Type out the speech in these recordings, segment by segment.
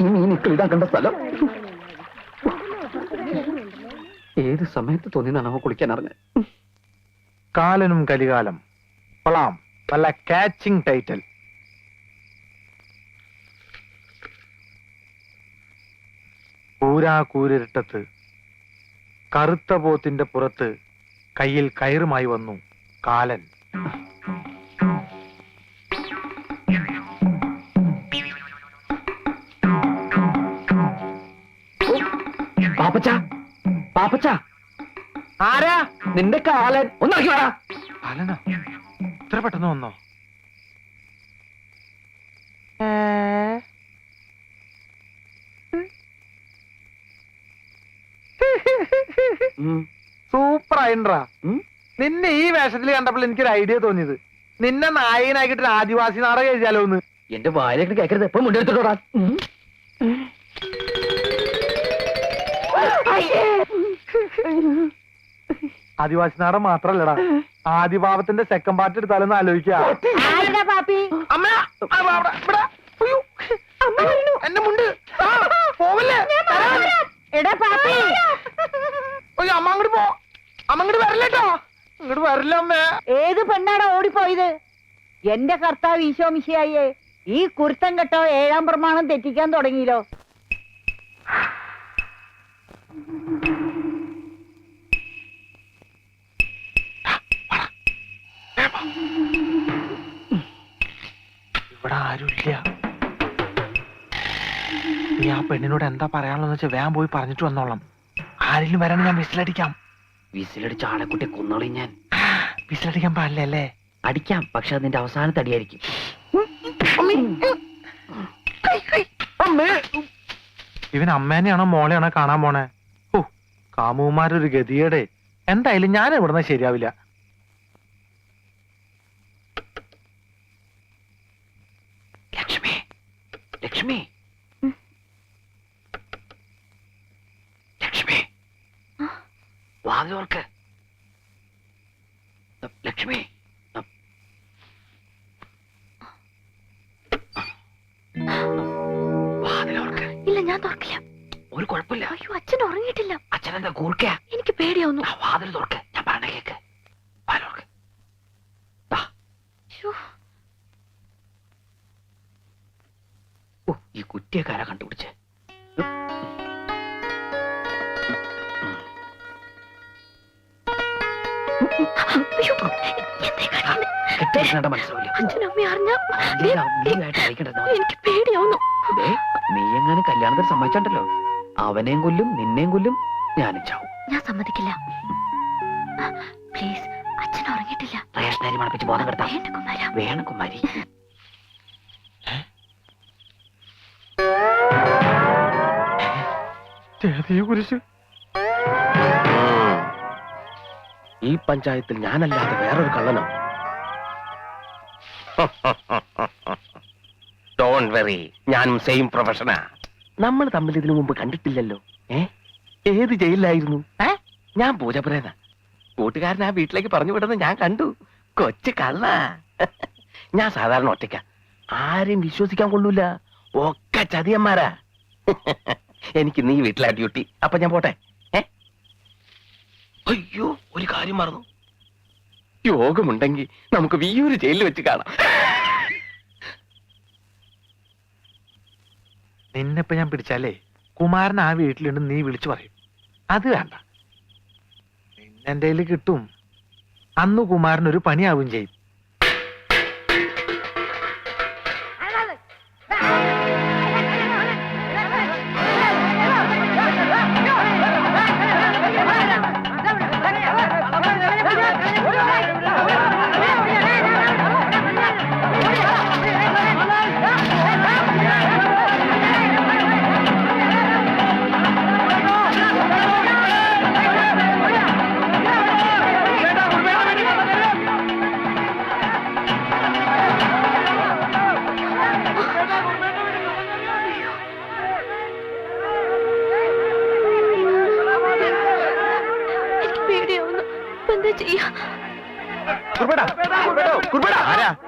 ഈ മീനിക്കൾ ഇടാൻ കണ്ട സ്ഥലം? ഏത് സമയത്ത് തോന്നിയതാണ് അവ കുളിക്കാൻ അറിഞ്ഞത്? കാലനും കലികാലം. പളാം നല്ല കാച്ചിങ് ടൈറ്റൽ കൂരാ കൂരിട്ടത്ത് കറുത്ത പോത്തിന്റെ പുറത്ത് കയ്യിൽ കയറുമായി വന്നു കാലൻ. പാപ്പച്ച. ആരാ? നിന്റെ കാലൻ. ഒന്നിറക്കി വേടാ. കാലനോ? ഇത്ര പെട്ടെന്ന് വന്നോ? സൂപ്പർ ആയിട്ടാ നിന്നെ ഈ വേഷത്തിൽ കണ്ടപ്പോൾ എനിക്കൊരു ഐഡിയ തോന്നിയത്. നിന്നെ നായകനാക്കിട്ട് ഒരു ആദിവാസി നാടകം എഴുതിയാലോ എന്ന് എന്റെ വായിലേക്ക് കേക്കരുത്. എപ്പോഴും മുണ്ടെടുത്തിട്ടോടാ ആദിവാസി നാടൻ മാത്രല്ലടാ. ആദിഭാവത്തിന്റെ സെക്കൻഡ് പാർട്ട് എടുത്താലൊന്ന് ആലോചിക്ക. ആരുടെ പാപ്പി? എന്നെ മുണ്ട്. ആ, പോവല്ലേ? എടാ പാപ്പി. അയ്യോ, അമ്മ അങ്ങോട്ട് പോ. അമ്മ അങ്ങോട്ട് വരല്ലേട്ടോ ഇങ്ങോട്ട് വരില്ല അമ്മേ. ഏത് പെണ്ണാടാ ഓടിപ്പോയത്? എന്റെ കർത്താവ് ഈശോ മിശിയായേ ഈ കുരുത്തം കെട്ടോ ഏഴാം പ്രമാണം തെറ്റിക്കാൻ തുടങ്ങിയല്ലോ. ആരുമില്ല. നീ ആ പെണ്ണിനോട് എന്താ പറയാനുള്ളതെന്ന് വെച്ചാൽ വേഗം പോയി പറഞ്ഞിട്ട് വന്നോളാം. ആരെങ്കിലും വരാൻ ഞാൻ വിസിലടിക്കാം. വിസിലടിച്ച ആളെക്കുട്ടി കൊന്നോളി ഞാൻ. വിസിലടിക്കാൻ പാടില്ല അല്ലേ? അടിക്കാം പക്ഷെ അതിന്റെ അവസാനത്തെ അടിയായിരിക്കും. ഇവൻ അമ്മേനെയാണോ മോളെയാണോ കാണാൻ പോണേ? ഓ കാമുമാരൊരു ഗതിയടേ എന്തായാലും ഞാൻ ഇവിടുന്ന് ശരിയാവില്ല ലക്ഷ്മി ലക്ഷ്മി ലക്ഷ്മി വാതിലോർക്ക് ലക്ഷ്മി വാതിലോർക്ക് ഇല്ല ഞാൻ തുറക്കില്ല. ഒരു കുഴപ്പമില്ല. അയ്യോ അച്ഛൻ ഉറങ്ങിയിട്ടില്ല. അച്ഛനെന്താ കൂർക്ക എനിക്ക് പേടിയാവുന്നു. വാതിൽ തുറക്ക്. ഞാൻ പറഞ്ഞ കേക്ക്. ഓ ഈ കുറ്റിയക്കാരാ കണ്ടുപിടിച്ച്? എനിക്ക് പേടിയാവുന്നു. നീ എങ്ങനെ കല്യാണത്തിന് സമ്മതിച്ചോ അവനെയും കൊല്ലും നിന്നെയും കൊല്ലും ഞാനും ചാവും. ഞാൻ സമ്മതിക്കില്ല. പ്ലീസ് അച്ഛൻ ഉറങ്ങിയിട്ടില്ല. റേഷനരി മണപ്പിച്ച് ബോധം കിടത്താം. വേണ്ട കുമാര. വേണം കുമാരി. കുരിശ് ഈ പഞ്ചായത്തിൽ ഞാനല്ലാതെ വേറൊരു കള്ളനോ? ഡോൺ വെറി ഞാനും സെയിം പ്രൊഫഷനാ നമ്മൾ തമ്മിൽ ഇതിനു മുമ്പ് കണ്ടിട്ടില്ലല്ലോ. ഏ? ഏത് ജയിലിലായിരുന്നു? ഏ? ഞാൻ പൂജപുരേന കൂട്ടുകാരൻ ആ വീട്ടിലേക്ക് പറഞ്ഞു വിടുന്നത് ഞാൻ കണ്ടു. കൊച്ചു കള്ള. ഞാൻ സാധാരണ ഒറ്റയ്ക്ക. ആരെയും വിശ്വസിക്കാൻ കൊള്ളൂല. ഒക്കെ ചതിയന്മാരാ. എനിക്ക് നീ വീട്ടിലാ ഡ്യൂട്ടി അപ്പൊ ഞാൻ പോട്ടെ. അയ്യോ ഒരു കാര്യം മറന്നു. യോഗമുണ്ടെങ്കിൽ നമുക്ക് വിയൂര് ജയിലിൽ വെച്ച് കാണാം. നിന്നിപ്പോ ഞാൻ പിടിച്ചാലേ കുമാരൻ ആ വീട്ടിലുണ്ട് നീ വിളിച്ചു പറയും. അത് വേണ്ട. നിന്നെന്റെ കയ്യിൽ കിട്ടും. അന്ന് കുമാരൻ ഒരു പണിയാവും ചെയ്യും.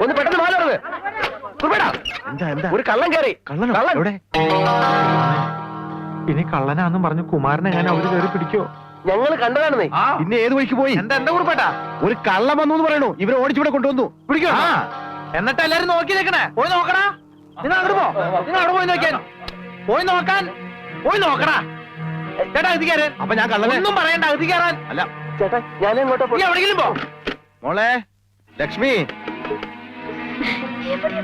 ഒന്ന് പെട്ടെന്ന് മാറി കുർബേടാ എന്താ എന്താ? ഒരു കള്ളൻ കയറി കള്ളനോ? കള്ളൻ. എവിടെ? ഇനി കള്ളനാന്നും പറഞ്ഞു കുമാരനെ ഞാൻ അവർ കയറി പിടിക്കോ? ഞങ്ങൾ കണ്ടതാണെന്നേ പിന്നെ ഏത് വഴിക്ക് പോയി? എന്താ എന്താ കുറിപ്പേട്ടാ? ഒരു കള്ളം വന്നു എന്ന് പറയണു. ഇവരെ ഓടിച്ചിവിടെ കൊണ്ടുവന്നു. പിടിക്കോ? എന്നിട്ട് എല്ലാരും നോക്കി നിൽക്കണേ. പോയി നോക്കണാ നിങ്ങൾ അവിടെ പോ. നിങ്ങൾ അവിടെ പോയി നോക്കിയാൽ പോയി നോക്കാൻ. പോയി നോക്കണാ ചേട്ടാ അകത്ത് കയറാൻ അപ്പൊ ഞാൻ കള്ളനെ ഒന്നും പറയണ്ട അകത്ത് കയറാൻ. അല്ല ചേട്ടാ ഞാൻ എങ്ങോട്ടാ എവിടെയെങ്കിലും പോ. മോളെ ലക്ഷ്മി. എവിടെയാ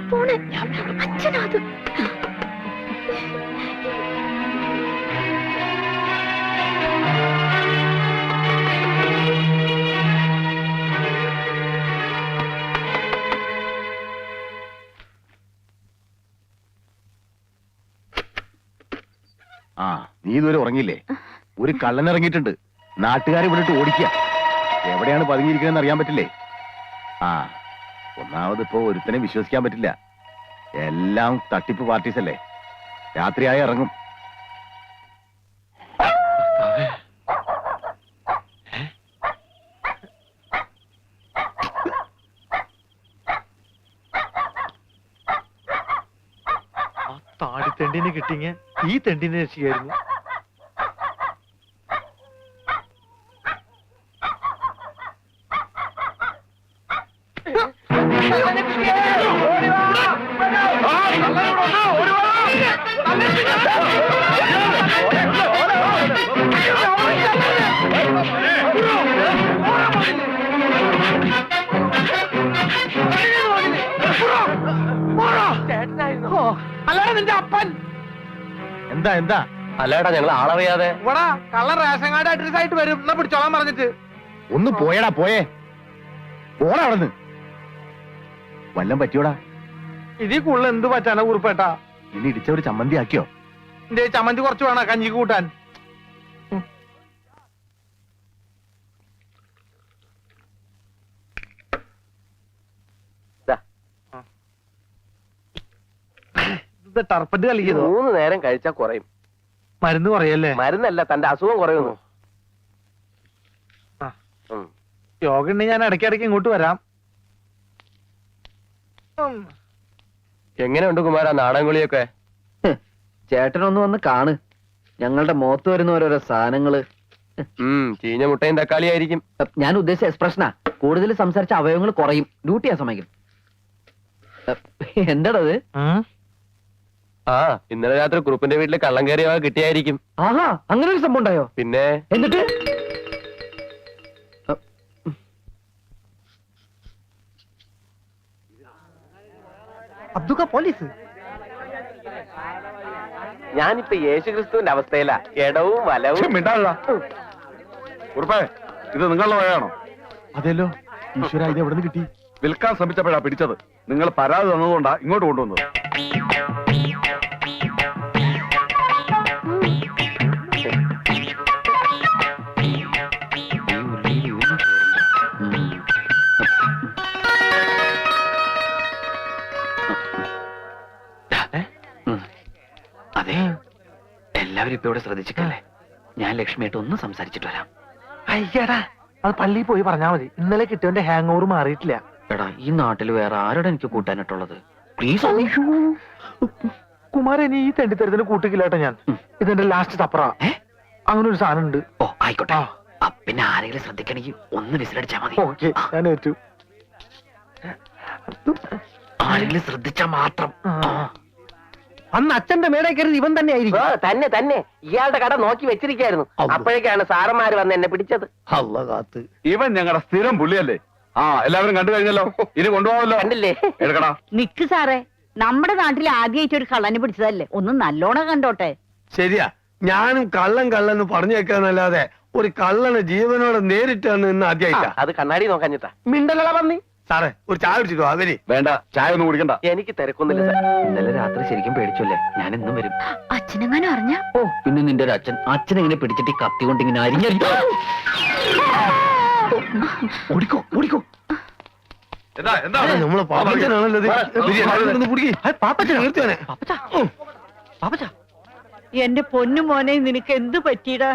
ആ നീ ഇതുവരെ ഉറങ്ങിയില്ലേ? ഒരു കള്ളൻ ഇറങ്ങിയിട്ടുണ്ട് നാട്ടുകാരെ വിളിട്ട് ഓടിക്കുക. എവിടെയാണ് പതുങ്ങിയിരിക്കുന്നതെന്ന് അറിയാൻ പറ്റില്ലേ? ആ. ഒന്നാമത് ഇപ്പോ ഒരുത്തനെ വിശ്വസിക്കാൻ പറ്റില്ല. എല്ലാം തട്ടിപ്പ് പാർട്ടീസ് അല്ലേ രാത്രിയായി ഇറങ്ങും. ഈ തെണ്ടിനെ രക്ഷിക്കായിരുന്നു. അല്ലാതെ നിന്റെ അപ്പൻ. എന്താ എന്താ? അല്ലേടാ ഞങ്ങൾ ആളറിയാതെ. ഇവിടെ കള്ള റേഷൻ കാർഡ് അഡ്രസ് ആയിട്ട് വരും. എന്നാ പിടിച്ചോളാൻ പറഞ്ഞിട്ട്. ഒന്ന് പോയടാ പോയേ. പോടാ അവിടുന്ന്. വല്ലം പറ്റിയോടാ? ഇതിൽ കൂടുതൽ എന്ത് പറ്റാനാ കുറിപ്പേട്ടാ? ഇനി ഇടിച്ച ഒരു ചമ്മന്തി ആക്കിയോ? എന്റെ ചമ്മന്തി കുറച്ച് വേണം കഞ്ഞിക്ക് കൂട്ടാൻ. ടർപ്പറ്റ് കളിക്കുന്നു മൂന്ന് നേരം കഴിച്ചാ കുറയും. മരുന്ന് പറയല്ലേ മരുന്നല്ല തന്റെ അസുഖം കുറയുന്നു. യോഗ ഉണ്ടെങ്കിൽ ഞാൻ ഇടയ്ക്കിടയ്ക്ക് ഇങ്ങോട്ട് വരാം. ഉം. എങ്ങനെയുണ്ട് കുമാര നാടൻകുളിയൊക്കെ ചേട്ടനൊന്ന് വന്ന് കാണ്. ഞങ്ങളുടെ മുഖത്ത് വരുന്ന ഓരോരോ സാധനങ്ങൾ. ഉം ചീഞ്ഞ മുട്ടയും തക്കാളിയായിരിക്കും അഹ് ഞാൻ ഉദ്ദേശിച്ച എക്സ്പ്രഷനാ. കൂടുതൽ സംസാരിച്ച അവയവങ്ങൾ കുറയും. ഡ്യൂട്ടി ആ സമയം എന്താടത്? ഉം. ആ. ഇന്നലെ രാത്രി കുറുപ്പിന്റെ വീട്ടിൽ കള്ളം കയറിയ കിട്ടിയായിരിക്കും. ആഹാ അങ്ങനെ ഒരു സംഭവം ഉണ്ടായോ? പിന്നെ? എന്നിട്ട്? അബ്ദുക്ക പോലീസ്? ഞാനിപ്പോ യേശുക്രിസ്തുവിന്റെ അവസ്ഥയിലാ. ഇടവും വലവും. ഇത് നിങ്ങളുടെ വഴയാണോ അതെല്ലോ ഈശ്വര ഇത് എവിടെ നിന്ന് കിട്ടി? വിൽക്കാൻ ശ്രമിച്ചപ്പോഴാ പിടിച്ചത്. നിങ്ങൾ പരാതി തന്നതുകൊണ്ടാ ഇങ്ങോട്ട് കൊണ്ടുവന്നത്. എല്ലാവരും ഇപ്പൊ ഇവിടെ ശ്രദ്ധിച്ചിട്ടല്ലേ? ഞാൻ ലക്ഷ്മിയായിട്ട് ഒന്ന് സംസാരിച്ചിട്ട് വരാം. അയ്യടാ അത് പള്ളിയിൽ പോയി പറഞ്ഞാ മതി. ഇന്നലെ കിട്ടിയവന്റെ ഹാങ് ഓവർ മാറിയിട്ടില്ല. എടാ ഈ നാട്ടിൽ വേറെ ആരോടെ എനിക്ക് കൂട്ടാനായിട്ടുള്ളത് പ്ലീസ് കുമാരൻ ഈ തെണ്ടിത്തരത്തിന് കൂട്ടിക്കില്ലാട്ടോ ഞാൻ. ഇതെന്റെ ലാസ്റ്റ് ഏ? അങ്ങനെ ഒരു സാധനം ഉണ്ട്. ഓ ആയിക്കോട്ടെ. പിന്നെ ആരെങ്കിലും ശ്രദ്ധിക്കണമെങ്കിൽ ഒന്ന് വിസിലടിച്ചാ മതി. ഓക്കെ ഞാൻ ഏറ്റു. ആരെങ്കിലും ശ്രദ്ധിച്ചാ മാത്രം. അന്ന് അച്ഛന്റെ മേടെ കയറി ഇവൻ തന്നെ ആയിരിക്കും തന്നെ തന്നെ. ഇയാളുടെ കട നോക്കി വെച്ചിരിക്കായിരുന്നു. അപ്പോഴേക്കാണ് സാറന്മാര് വന്ന് എന്നെ പിടിച്ചത്. അല്ല കാത്ത്. ഇവൻ ഞങ്ങളുടെ സ്ഥിരം പുള്ളിയല്ലേ? ആ എല്ലാവരും കണ്ടു കഴിഞ്ഞല്ലോ. ഇനി കൊണ്ടുപോകാമല്ലോ. കണ്ടില്ലേ? എടുക്കടാ. നിക്ക് സാറേ നമ്മുടെ നാട്ടിൽ ആദ്യമായിട്ട് ഒരു കള്ളനെ പിടിച്ചതല്ലേ? ഒന്ന് നല്ലോണം കണ്ടോട്ടെ. ശരിയാ. ഞാനും കള്ളൻ കള്ളൻ പറഞ്ഞേക്കാന്നല്ലാതെ ഒരു കള്ളന് ജീവനോട് നേരിട്ടാണ് ഇന്ന് ആദ്യമായിട്ടാ അത് കണ്ണാടി നോക്കാഞ്ഞിട്ടാ മിണ്ടലട പന്നി. സാറേ ഒരു ചായ കുടിച്ചിട്ടോ അവർ വേണ്ട ചായ ഒന്നും കുടിക്കണ്ട. എനിക്ക് തിരക്കൊന്നുമില്ല സാർ. ഇന്നലെ രാത്രി ശരിക്കും പേടിച്ചല്ലേ? ഞാൻ ഇന്നും വരും. അച്ഛനെങ്ങനെ അറിഞ്ഞ? ഓ പിന്നെ നിന്റെ ഒരു അച്ഛൻ. അച്ഛൻ ഇങ്ങനെ പിടിച്ചിട്ട് ഈ കത്തി കൊണ്ട് ഇങ്ങനെ അരിഞ്ഞ ഓടിക്കോ ഓടിക്കോ എന്താ എന്താ? നമ്മളെ പാപ്പച്ചനാണല്ലോ ഇത്. തീർച്ചയാനെ എന്റെ പൊന്നു മോനെ നിനക്ക് എന്ത് പറ്റിയടാ?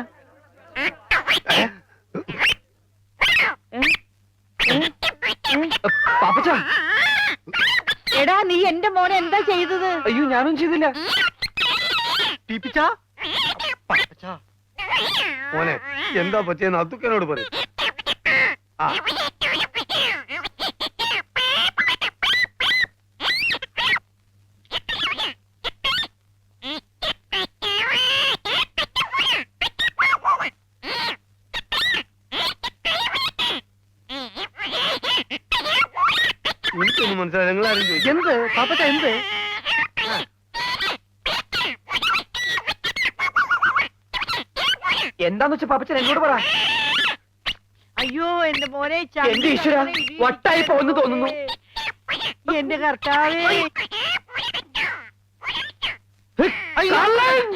പാപ്പച്ച. എടാ നീ എന്റെ മോനെ എന്താ ചെയ്തത്? അയ്യോ ഞാനും ചെയ്തില്ല. മോനെ എന്താ പറ്റിയെന്ന് അത്തുക്കനോട് പറയും. ആ. എനിക്കൊന്നും നിങ്ങൾ ആരും ചോദിച്ചു എന്ത് പാപ്പച്ച എന്ത് എന്താന്ന് വെച്ചാ പാപ്പച്ചൻ എന്നോട് പറ അയ്യോ എന്റെ മോനെ എന്റെ ഈശ്വരാ, വട്ടായി പോകുന്നു തോന്നുന്നു. എന്റെ കർത്താവേ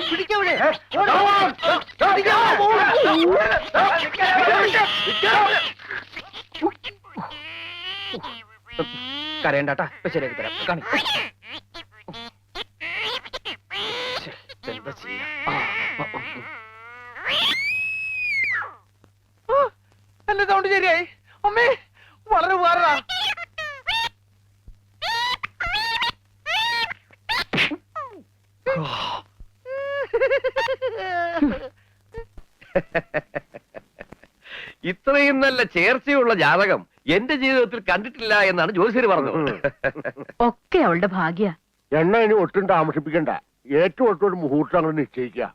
പിടിക്കവിടെ കരയണ്ടാട്ടാ. ഇപ്പൊ ശരിയാക്കി തരാം. കാണി. ശ്ശെ, എന്താ ചെയ്യാ ആ, ആ, ആ, ആ. എന്റെ സൗണ്ട് ശരിയായി. അമ്മേ വളരെ ഉപകാരടാ ഇത്രയും നല്ല ചേർച്ചയുള്ള ജാതകം എന്റെ ജീവിതത്തിൽ കണ്ടിട്ടില്ല എന്നാണ് ജോസിയർ പറഞ്ഞത്. ഒക്കെ അവളുടെ ഭാഗ്യ. എണ്ണ ഇനി ഒട്ടും താമസിപ്പിക്കണ്ട. ഏറ്റവും ഒട്ടും ഒരു മുഹൂർത്തം അങ്ങോട്ട് നിശ്ചയിക്കുക.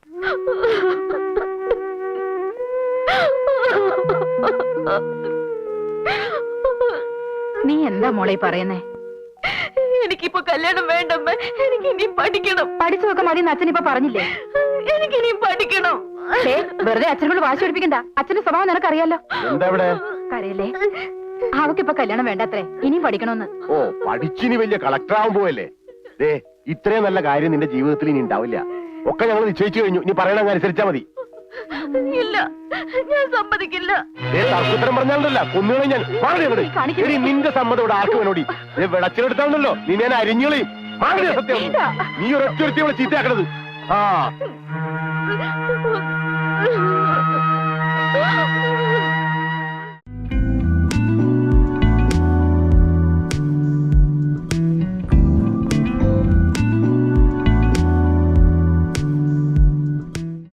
നീ എന്താ മോളെ പറയുന്നേ? എനിക്കിപ്പോ കല്യാണം വേണ്ടമ്മ എനിക്ക് ഇനിയും പഠിക്കണം. പഠിച്ചതൊക്കെ മതി അച്ഛൻ ഇപ്പൊ പറഞ്ഞില്ലേ? എനിക്ക് ഇനിയും പഠിക്കണം വെറുതെ അച്ഛനോട് വാശി പിടിപ്പിക്കണ്ട. അച്ഛന്റെ സ്വഭാവം നിനക്കറിയാലോ. എന്താ ഇവിടെ? കരയല്ലേ? അവക്കിപ്പൊ കല്യാണം വേണ്ടത്രേ? ഇനിയും പഠിക്കണമെന്ന് ഓ പഠിച്ചിനി വലിയ കളക്ടർ ആവാൻ പോവല്ലേ? ദേ ഇത്രയും നല്ല കാര്യം നിന്റെ ജീവിതത്തിൽ ഇനി ഉണ്ടാവില്ല. ഒക്കെ ഞങ്ങൾ നിശ്ചയിച്ചു കഴിഞ്ഞു. നീ പറയണ അനുസരിച്ചാ മതി. ഇല്ല ഞാൻ സമ്മതിക്കില്ല. ദേ തർക്കുത്തരം പറഞ്ഞാലല്ല കൊന്നുകളെ ഞാൻ. മാറി. നിന്റെ സമ്മതം ഇവിടെ ആർക്ക് വേണോടി? ദേ വിളച്ചെടുത്താണല്ലോ നീ ഞാൻ അരിഞ്ഞുകളയും സത്യം. നീ ഒരൊറ്റ ഇവിടെ ചീത്തയാക്കണത്. ആ.